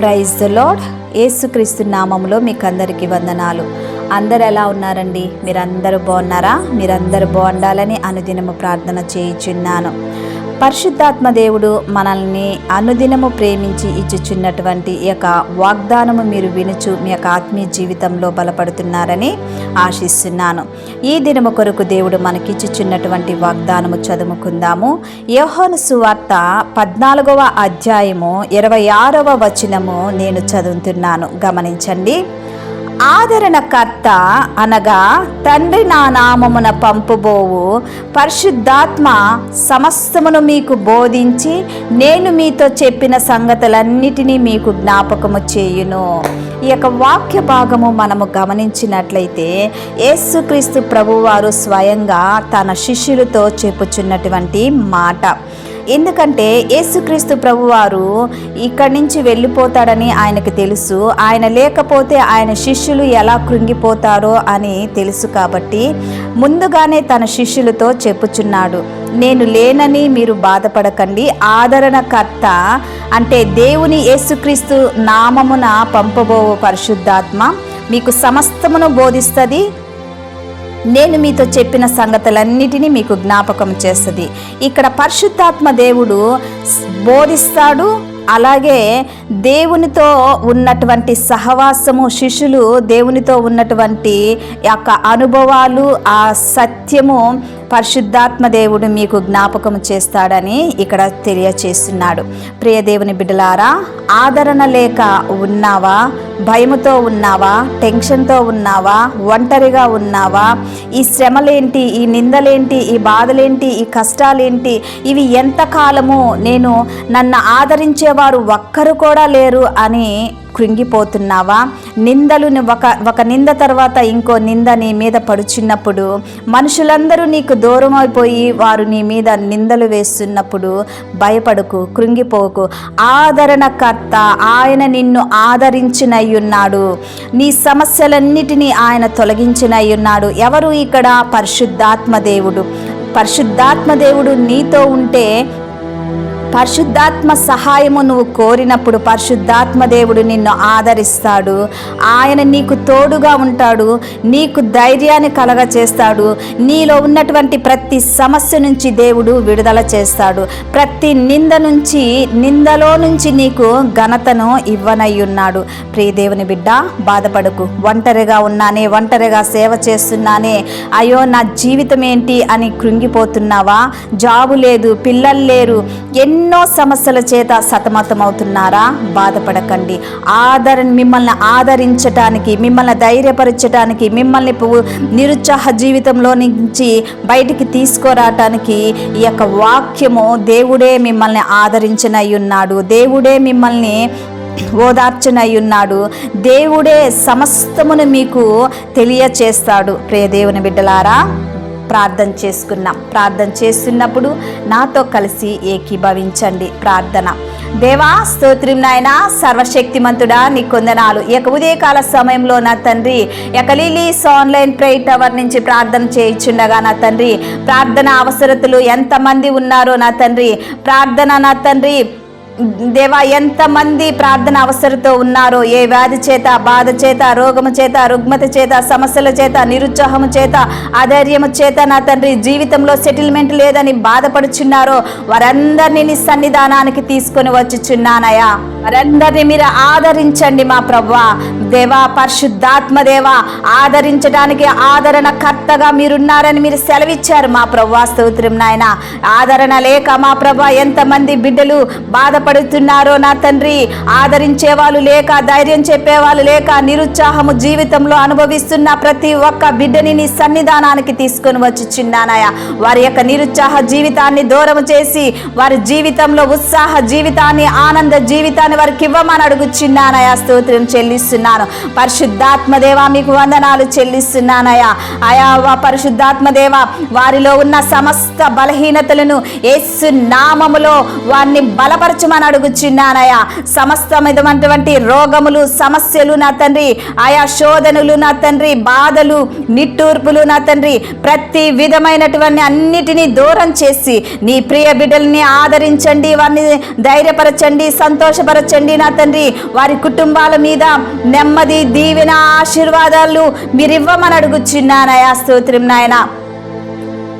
Praise the lord ఏసుక్రీస్తు నామంలో మీకు అందరికీ వందనాలు. అందరు ఎలా ఉన్నారండి? మీరందరూ బాగున్నారా? మీరందరూ బాగుండాలని అనుదినము ప్రార్థన చేయుచున్నాను. పరిశుద్ధాత్మ దేవుడు మనల్ని అనుదినము ప్రేమించి ఇచ్చుచున్నటువంటి ఈ యొక్క వాగ్దానము మీరు వినుచు మీ యొక్క ఆత్మీయ జీవితంలో బలపడుతున్నారని ఆశిస్తున్నాను. ఈ దినము కొరకు దేవుడు మనకిచ్చుచున్నటువంటి వాగ్దానము చదువుకుందాము. యోహోను సువార్త పద్నాలుగవ అధ్యాయము ఇరవై ఆరవ వచనము నేను చదువుతున్నాను. గమనించండి. ఆదరణకర్త అనగా తండ్రి నా నామమున పంపుబోవు. పరిశుద్ధాత్మ సమస్తమును మీకు బోధించి నేను మీతో చెప్పిన సంగతులన్నిటినీ మీకు జ్ఞాపకము చేయును. ఈ యొక్క వాక్య భాగము మనము గమనించినట్లయితే యేసుక్రీస్తు ప్రభువారు స్వయంగా తన శిష్యులతో చెప్పుచున్నటువంటి మాట. ఎందుకంటే యేసుక్రీస్తు ప్రభువారు ఇక్కడి నుంచి వెళ్ళిపోతాడని ఆయనకు తెలుసు. ఆయన లేకపోతే ఆయన శిష్యులు ఎలా కృంగిపోతారో అని తెలుసు కాబట్టి ముందుగానే తన శిష్యులతో చెప్పుచున్నాడు. నేను లేనని మీరు బాధపడకండి. ఆదరణకర్త అంటే దేవుని యేసుక్రీస్తు నామమున పంపబో పరిశుద్ధాత్మ మీకు సమస్తమును బోధిస్తుంది. నేను మీతో చెప్పిన సంగతులన్నిటినీ మీకు జ్ఞాపకం చేస్తుంది. ఇక్కడ పరిశుద్ధాత్మ దేవుడు బోధిస్తాడు అలాగే దేవునితో ఉన్నటువంటి సహవాసము శిష్యులు దేవునితో ఉన్నటువంటి యొక్క అనుభవాలు ఆ సత్యము పరిశుద్ధాత్మ దేవుడు మీకు జ్ఞాపకం చేస్తాడని ఇక్కడ తెలియచేస్తున్నాడు. ప్రియ దేవుని బిడ్డలారా ఆదరణ లేక ఉన్నావా? భయముతో ఉన్నావా? టెన్షన్తో ఉన్నావా? ఒంటరిగా ఉన్నావా? ఈ శ్రమలేంటి? ఈ నిందలేంటి? ఈ బాధలేంటి? ఈ కష్టాలేంటి? ఇవి ఎంతకాలము నేను నన్ను ఆదరించేవారు ఒక్కరు కూడా లేరు అని కృంగిపోతున్నావా? నిందలు ఒక ఒక నింద తర్వాత ఇంకో నింద నీ మీద పడుచున్నప్పుడు మనుషులందరూ నీకు దూరం అయిపోయి వారు నీ మీద నిందలు వేస్తున్నప్పుడు భయపడకు కృంగిపోకు. ఆదరణకర్త ఆయన నిన్ను ఆదరించినయ్యున్నాడు. నీ సమస్యలన్నిటినీ ఆయన తొలగించినయ్యున్నాడు. ఎవరు ఇక్కడ? పరిశుద్ధాత్మ దేవుడు. పరిశుద్ధాత్మ దేవుడు నీతో ఉంటే పరిశుద్ధాత్మ సహాయము నువ్వు కోరినప్పుడు పరిశుద్ధాత్మ దేవుడు నిన్ను ఆదరిస్తాడు. ఆయన నీకు తోడుగా ఉంటాడు. నీకు ధైర్యాన్ని కలగ చేస్తాడు. నీలో ఉన్నటువంటి ప్రతి సమస్య నుంచి దేవుడు విడుదల చేస్తాడు. ప్రతి నింద నుంచి నిందలో నుంచి నీకు ఘనతను ఇవ్వనయ్యున్నాడు. ప్రియ దేవుని బిడ్డ బాధపడకు. ఒంటరిగా ఉన్నానే ఒంటరిగా సేవ చేస్తున్నానే. అయ్యో నా జీవితం ఏంటి అని కృంగిపోతున్నావా? జాబు లేదు పిల్లలు లేరు. ఎన్ని ఎన్నో సమస్యల చేత సతమతమవుతున్నారా? బాధపడకండి. ఆదరణ మిమ్మల్ని ఆదరించటానికి మిమ్మల్ని ధైర్యపరచటానికి మిమ్మల్ని పు- నిరుత్సాహ జీవితంలో నుంచి బయటికి తీసుకురావటానికి ఈ యొక్క వాక్యము దేవుడే మిమ్మల్ని ఆదరించనై ఉన్నాడు దేవుడే మిమ్మల్ని ఓదార్చనయ్యున్నాడు. దేవుడే సమస్తమును మీకు తెలియచేస్తాడు. ప్రియ దేవుని బిడ్డలారా ప్రార్థన చేసుకున్నాం. ప్రార్థన చేస్తున్నప్పుడు నాతో కలిసి ఏకీభవించండి. ప్రార్థన. దేవా స్తోత్రం నాయన సర్వశక్తిమంతుడా నీ కొందనాలు. ఈ యొక్క ఉదయకాల సమయంలో నా తండ్రి ఎకలీలీస్ ఆన్లైన్ ప్రే టవర్ నుంచి ప్రార్థన చేయించుండగా నా తండ్రి ప్రార్థన అవసరతలు ఎంతమంది ఉన్నారో నా తండ్రి ప్రార్థన నా తండ్రి దేవా ఎంతమంది ప్రార్థన అవసరతో ఉన్నారో ఏ వ్యాధి చేత బాధ చేత రోగము చేత రుగ్మత చేత సమస్యల చేత నిరుత్సాహము చేత అధైర్యము చేత నా తండ్రి జీవితంలో సెటిల్మెంట్ లేదని బాధపడుచున్నారో వారందరినీ నీ సన్నిధానానికి తీసుకొని వచ్చుచున్నానయా వారందరినీ మీరు ఆదరించండి మా ప్రభా దేవా పరిశుద్ధాత్మ దేవా ఆదరించడానికి ఆదరణ కర్తగా మీరున్నారని మీరు సెలవిచ్చారు మా ప్రభా స్తోత్రం నాయన. ఆదరణ లేక మా ప్రభా ఎంతమంది బిడ్డలు బాధపడుతున్నారో నా తండ్రి ఆదరించే వాళ్ళు లేక ధైర్యం చెప్పేవాళ్ళు లేక నిరుత్సాహము జీవితంలో అనుభవిస్తున్న ప్రతి ఒక్క బిడ్డని నీ సన్నిధానానికి తీసుకొని వచ్చి చిన్నానాయ. వారి యొక్క నిరుత్సాహ జీవితాన్ని దూరం చేసి వారి జీవితంలో ఉత్సాహ జీవితాన్ని ఆనంద జీవితాన్ని వారికి ఇవ్వమని అడుగుచున్నానయా స్తోత్రం చెల్లిస్తున్నాను. పరిశుద్ధాత్మదేవ మీకు వందనాలు చెల్లిస్తున్నానయా ఆయా పరిశుద్ధాత్మదేవ వారిలో ఉన్న సమస్త బలహీనతలను ఏసు నామములో వారిని బలపరచమని అడుగుచున్నానయ్యా. సమస్తమైనటువంటి రోగములు సమస్యలు నా తండ్రి ఆయా శోధనలు నా తండ్రి బాధలు నిట్టూర్పులు నా తండ్రి ప్రతి విధమైనటువంటి అన్నిటినీ దూరం చేసి నీ ప్రియ బిడ్డల్ని ఆదరించండి వారిని ధైర్యపరచండి సంతోషపరచండి బలపరచండి నా తండ్రి వారి కుటుంబాల మీద నెమ్మది దీవెన ఆశీర్వాదాలు మీరు ఇవ్వమని అడుగుచున్నానయా స్తోత్రం నాయనా.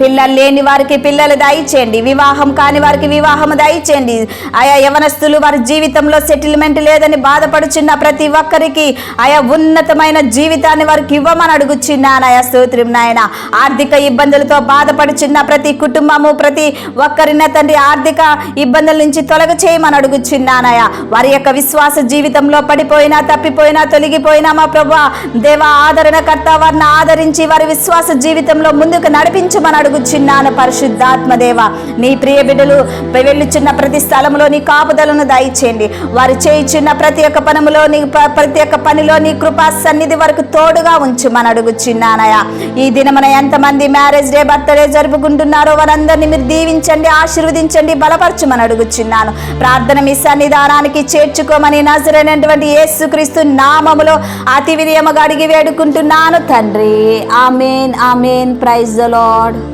పిల్లలు లేని వారికి పిల్లలు దయచేయండి. వివాహం కాని వారికి వివాహం దయచేయండి. ఆయా యవనస్తులు వారి జీవితంలో సెటిల్మెంట్ లేదని బాధపడుచున్న ప్రతి ఒక్కరికి ఆయా ఉన్నతమైన జీవితాన్ని వారికి ఇవ్వమని అడుగుచున్నాను. ఆయా స్తోత్రం నాయన. ఆర్థిక ఇబ్బందులతో బాధపడుచున్న ప్రతి కుటుంబము ప్రతి ఒక్కరిన తండ్రి ఆర్థిక ఇబ్బందుల నుంచి తొలగ చేయమని అడుగుచున్నానయా వారి యొక్క విశ్వాస జీవితంలో పడిపోయినా తప్పిపోయినా తొలగిపోయినా మా ప్రభు దేవ ఆదరణకర్త వారిని ఆదరించి వారి విశ్వాస జీవితంలో ముందుకు నడిపించమని అడుగుచున్నాను పరిశుద్ధాత్మదేవ. నీ ప్రియ బిడ్డలు వెళ్ళుచున్న ప్రతి స్థలంలో నీ కాపుదలను దయచేయండి. వారు చేయుచున్న ప్రతి ఒక్క పనులో నీ ప- ప్రతి ఒక్క పనిలో నీ కృపా సన్నిధి వరకు తోడుగా ఉంచు మన అడుగుచున్నానయా ఈ దినమున ఎంతమంది మ్యారేజ్ డే బర్త్డే జరుపుకుంటున్నారో వారందరినీ మీరు దీవించండి ఆశీర్వదించండి బలపరచుమని అడుగుచున్నాను ప్రార్థన మీ సన్నిధానానికి చేర్చుకోమని నజరైనటువంటి యేసుక్రీస్తు నామములో అతి వినయముగా అడిగి వేడుకుంటున్నాను తండ్రి. Amen amen. Praise the Lord